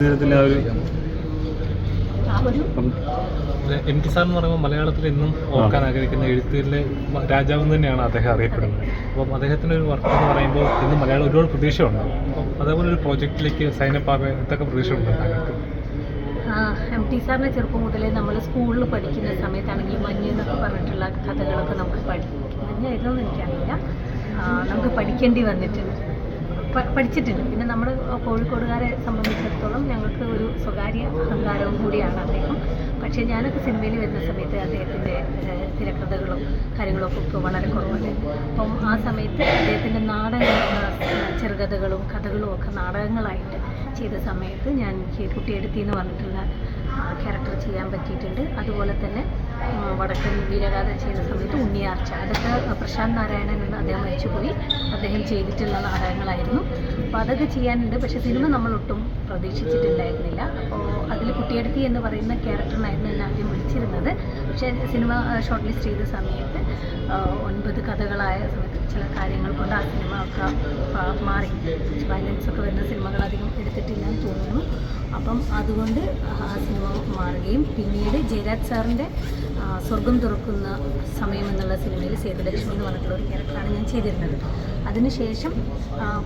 ജീവിതത്തിലെ ആ ഒരു എം ടി സാർ എന്ന് പറയുമ്പോൾ മലയാളത്തിൽ എന്നും ഓർക്കാൻ ആഗ്രഹിക്കുന്ന എഴുത്തിലെ രാജാവ് തന്നെയാണ് അദ്ദേഹം അറിയപ്പെടുന്നത്. അപ്പം അദ്ദേഹത്തിന്റെ ഒരു വർക്ക് എന്ന് പറയുമ്പോൾ ഇന്ന് മലയാളം ഒരുപാട് പ്രതീക്ഷയുണ്ട്. അപ്പം അതേപോലെ ഒരു പ്രോജക്റ്റിലേക്ക് സൈനപ്പാകെ ആകാൻ എന്തൊക്കെ പ്രതീക്ഷയുണ്ട് എം ടി സാറിനെ ചെറുപ്പം മുതലേ നമ്മൾ സ്കൂളിൽ പഠിക്കുന്ന സമയത്താണെങ്കിൽ മഞ്ഞ് എന്നൊക്കെ പറഞ്ഞിട്ടുള്ള കഥകളൊക്കെ നമുക്ക് പഠി മഞ്ഞായിരുന്നോന്ന് എനിക്കറിയില്ല. ആ, നമുക്ക് പഠിക്കേണ്ടി വന്നിട്ടുണ്ട്. പഠിച്ചിട്ടുണ്ട് പിന്നെ നമ്മൾ കോഴിക്കോടുകാരെ സംബന്ധിച്ചിടത്തോളം ഞങ്ങൾക്ക് ഒരു സ്വകാര്യ അഹങ്കാരവും കൂടിയാണ് അദ്ദേഹം. പക്ഷേ ഞാനൊക്കെ സിനിമയിൽ വരുന്ന സമയത്ത് അദ്ദേഹത്തിന്റെ തിരക്കഥകളും കാര്യങ്ങളൊക്കെ ഒക്കെ വളരെ കുറവാണ് അപ്പം ആ സമയത്ത് അദ്ദേഹത്തിന്റെ നാടക ചെറുകഥകളും കഥകളും ഒക്കെ നാടകങ്ങളായിട്ട് ചെയ്ത സമയത്ത് ഞാൻ കുട്ടിയെടുത്തി എന്ന് പറഞ്ഞിട്ടുള്ള ക്യാരക്ടർ ചെയ്യാൻ പറ്റിയിട്ടുണ്ട്. അതുപോലെ തന്നെ വടക്കൻ വീരഗാഥ ചെയ്യുന്ന സമയത്ത് ഉണ്ണിയാർച്ച. അതൊക്കെ പ്രശാന്ത് നാരായണൻ എന്ന് അദ്ദേഹം മരിച്ചുപോയി. അദ്ദേഹം ചെയ്തിട്ടുള്ള നാടകങ്ങളായിരുന്നു. അപ്പോൾ അതൊക്കെ ചെയ്യാനുണ്ട്. പക്ഷേ സിനിമ നമ്മളൊട്ടും പ്രതീക്ഷിച്ചിട്ടുണ്ടായിരുന്നില്ല. അപ്പോൾ അതിൽ കുട്ടിയെടുത്തി എന്ന് പറയുന്ന ക്യാരക്ടറിനായിരുന്നു എന്നെ ആദ്യം വിളിച്ചിരുന്നത് പക്ഷേ സിനിമ ഷോർട്ട് ലിസ്റ്റ് ചെയ്ത സമയത്ത് ഒൻപത് കഥകളായ സമയത്ത് ചില കാര്യങ്ങൾ കൊണ്ട് ആ സിനിമ ഒക്കെ മാറി. വയലൻസ് ഒക്കെ വരുന്ന സിനിമകൾ അധികം എടുത്തിട്ടില്ല എന്ന് തോന്നുന്നു. അപ്പം അതുകൊണ്ട് ആ സിനിമ മാറുകയും പിന്നീട് ജയരാജ് സാറിന്റെ സ്വർഗം തുറക്കുന്ന സമയം എന്നുള്ള സിനിമയിൽ സേതുലക്ഷ്മി എന്ന് പറഞ്ഞിട്ടുള്ള ഒരു ക്യാരക്ടറാണ് ഞാൻ ചെയ്തിരുന്നത്. അതിനുശേഷം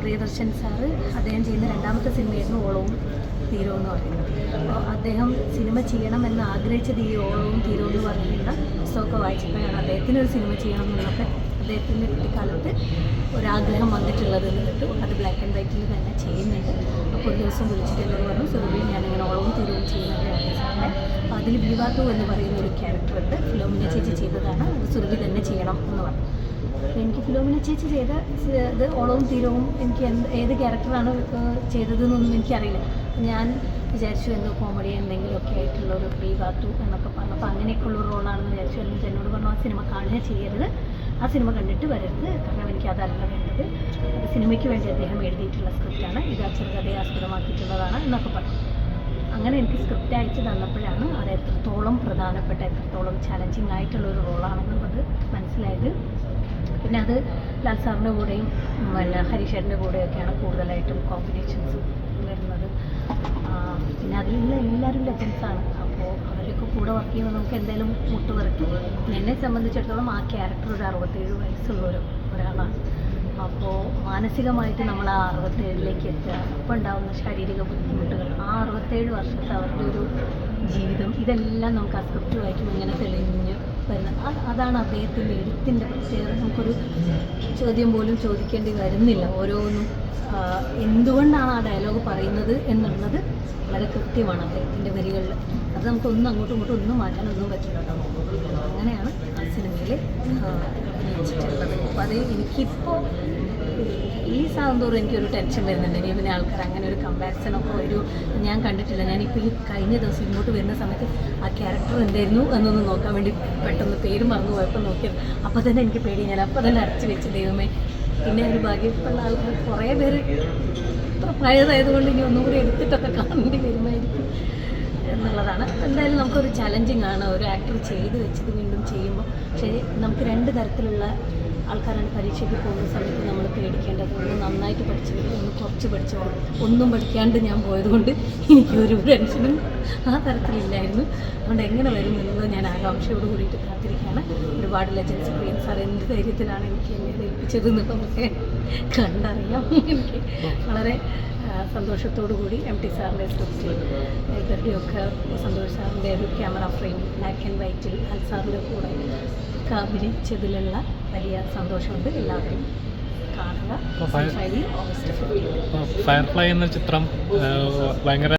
പ്രിയദർശൻ സാറ് അദ്ദേഹം ചെയ്യുന്ന രണ്ടാമത്തെ സിനിമയായിരുന്നു ഓളവും. തീരവും എന്ന് പറയുന്നത്. അപ്പോൾ അദ്ദേഹം സിനിമ ചെയ്യണമെന്ന് ആഗ്രഹിച്ചത് ഈ ഓളവും തീരവും എന്ന് പറയുന്ന പുസ്തകമൊക്കെ വായിച്ചപ്പോഴാണ് അദ്ദേഹത്തിന് ഒരു സിനിമ ചെയ്യണം എന്നൊക്കെ അദ്ദേഹത്തിന്റെ കുട്ടിക്കാലത്ത് ഒരാഗ്രഹം വന്നിട്ടുള്ളത് എന്ന് അത് ബ്ലാക്ക് ആൻഡ് വൈറ്റിൽ തന്നെ ചെയ്യുന്നുണ്ട്. അപ്പോൾ ഒരു ദിവസം വിളിച്ചിട്ട് എന്നോട് പറഞ്ഞു സുരഭി ഞാനിങ്ങനെ ഓളവും തീരവും ചെയ്യുന്നുണ്ട് അപ്പോൾ അതിൽ ബീവാത്തു എന്ന് പറയുന്ന ഒരു ക്യാരക്ടറുണ്ട് ഫിലോമിന ചേച്ചി ചെയ്തതാണ്. അത് സുരഭി തന്നെ ചെയ്യണം എന്ന് പറഞ്ഞു. എനിക്ക് ഫിലോമിന ചേച്ചി ചെയ്ത ഇത് ഓളവും തീരവും എനിക്ക് എന്ത് ഏത് ക്യാരക്ടറാണ് ചെയ്തതെന്നൊന്നും എനിക്കറിയില്ല. ഞാൻ വിചാരിച്ചു എന്തോ കോമഡി എന്തെങ്കിലുമൊക്കെ ആയിട്ടുള്ള ഒരു ഫ്രീ ബാത്തു എന്നൊക്കെ പറഞ്ഞു അപ്പോൾ അങ്ങനെയൊക്കെയുള്ള റോളാണെന്ന് വിചാരിച്ചു. അല്ലെങ്കിൽ എന്നോട് പറഞ്ഞു ആ സിനിമ കാണുക ചെയ്യരുത്. ആ സിനിമ കണ്ടിട്ട് വരരുത്. കാരണം എനിക്ക് അതല്ല വേണ്ടത്. സിനിമയ്ക്ക് വേണ്ടി അദ്ദേഹം എഴുതിയിട്ടുള്ള സ്ക്രിപ്റ്റാണ് ഇത് ആ ചെറുകഥയെ ആസ്പദമാക്കിയിട്ടുള്ളതാണ് എന്നൊക്കെ പറഞ്ഞു. അങ്ങനെ എനിക്ക് സ്ക്രിപ്റ്റ് അയച്ച് തന്നപ്പോഴാണ് അത് എത്രത്തോളം പ്രധാനപ്പെട്ട എത്രത്തോളം ചലഞ്ചിങ് ആയിട്ടുള്ള ഒരു റോളാണെന്നുള്ളത് മനസ്സിലായത്. പിന്നെ അത് ലാൽ സാറിന്റെ കൂടെയും പിന്നെ ഹരീഷേറിന്റെ കൂടെയൊക്കെയാണ് കൂടുതലായിട്ടും കോമ്പിനേഷൻസ് വരുന്നത്. പിന്നെ നിന്ന് എല്ലാവരും ആണ്. അപ്പോൾ അവരൊക്കെ കൂടെ വർക്ക് ചെയ്യുമ്പോൾ നമുക്ക് എന്തായാലും മുട്ട് പറിക്കും എന്നെ സംബന്ധിച്ചിടത്തോളം ആ ക്യാരക്ടർ ഒരു അറുപത്തേഴ് വയസ്സുള്ള ഒരു ഒരാളാണ്. അപ്പോൾ മാനസികമായിട്ട് നമ്മൾ ആ അറുപത്തേഴിലേക്ക് എത്തുക. അപ്പോൾ ഉണ്ടാകുന്ന ശാരീരിക ബുദ്ധിമുട്ടുകൾ ആ അറുപത്തേഴ് വർഷത്തെ അവരുടെ ഒരു ജീവിതം ഇതെല്ലാം നമുക്ക് ആ സ്ക്രിപ്റ്റ് വായിക്കുമ്പോൾ ഇങ്ങനെ തെളിഞ്ഞ് വരുന്നത്. അതാണ് അദ്ദേഹത്തിന്റെ എഴുത്തിന്റെ പ്രത്യേകത. നമുക്കൊരു ചോദ്യം പോലും ചോദിക്കേണ്ടി വരുന്നില്ല. ഓരോന്നും എന്തുകൊണ്ടാണ് ആ ഡയലോഗ് പറയുന്നത് എന്നുള്ളത് വളരെ കൃത്യമാണ് അദ്ദേഹത്തിന്റെ വരികളിൽ. അത് നമുക്കൊന്നും അങ്ങോട്ടും ഇങ്ങോട്ടും ഒന്നും മാറ്റാനൊന്നും പറ്റില്ല അങ്ങനെയാണ് ആ സിനിമയിൽ അപ്പോൾ അത് എനിക്കിപ്പോൾ ഈ സാന്തോറും എനിക്കൊരു ടെൻഷൻ വരുന്നുണ്ട്. ഇനി പിന്നെ ആൾക്കാർ അങ്ങനെ ഒരു കമ്പാരിസണൊക്കെ ഒരു ഞാൻ കണ്ടിട്ടില്ല. ഞാനിപ്പോൾ ഈ കഴിഞ്ഞ ദിവസം ഇങ്ങോട്ട് വരുന്ന സമയത്ത് ആ ക്യാരക്ടർ എന്തായിരുന്നു എന്നൊന്ന് നോക്കാൻ വേണ്ടി പെട്ടെന്ന് പേര് മറന്നു പോയപ്പോൾ നോക്കിയത് അപ്പോൾ തന്നെ എനിക്ക് പേടി. ഞാൻ അപ്പോൾ തന്നെ അടച്ചു വെച്ച് ദൈവമേ പിന്നെ ഒരു ഭാഗ്യമുള്ള ആൾക്കാർ കുറേ പേര് ഇത്ര പഴയതായതുകൊണ്ട് ഇനി ഒന്നും കൂടി എടുത്തിട്ടൊക്കെ കാണേണ്ടി വരുമായിരിക്കും എന്നുള്ളതാണ്. എന്തായാലും നമുക്കൊരു ചലഞ്ചിങ് ആണ് ഒരു ആക്ടർ ചെയ്ത് വെച്ചത് വീണ്ടും പക്ഷേ നമുക്ക് രണ്ട് തരത്തിലുള്ള ആൾക്കാരാണ് പരീക്ഷയ്ക്ക് പോകുന്ന സമയത്ത് നമ്മൾ പേടിക്കേണ്ടത്. ഒന്ന് നന്നായിട്ട് പഠിച്ചവർ ഒന്ന് കുറച്ച് പഠിച്ചവർ ഒന്നും പഠിക്കാണ്ട് ഞാൻ പോയതുകൊണ്ട് എനിക്കൊരു ടെൻഷനും ആ തരത്തിലില്ലായിരുന്നു. അതുകൊണ്ട് എങ്ങനെ വരും എന്നുള്ളത് ഞാൻ ആകാംക്ഷയോട് കൂടിയിട്ട് കാത്തിരിക്കുകയാണ്. ഒരുപാട് ലെജൻസ് പ്രിയൻ സാർ എന്ത് ധൈര്യത്തിലാണ് എനിക്ക് എന്നെ ധരിപ്പിച്ചത് എന്നൊക്കെ കണ്ടറിയാം. എനിക്ക് വളരെ സന്തോഷത്തോടു കൂടി എം ടി സാറിന്റെ സ്ക്രിപ്റ്റ് ഇവരുടെയൊക്കെ സന്തോഷ് സാറിന്റെ ഒരു ക്യാമറ ഫ്രെയിം ബ്ലാക്ക് ആൻഡ് വൈറ്റിൽ അൽ സാറിന്റെ കൂടെ ഒക്കെ അഭിനയിച്ചതിലുള്ള വലിയ സന്തോഷമുണ്ട്. എല്ലാവരും കാണുക. ഓഗസ്റ്റ് ഫയർഫ്ലൈ എന്ന ചിത്രം ഭയങ്കര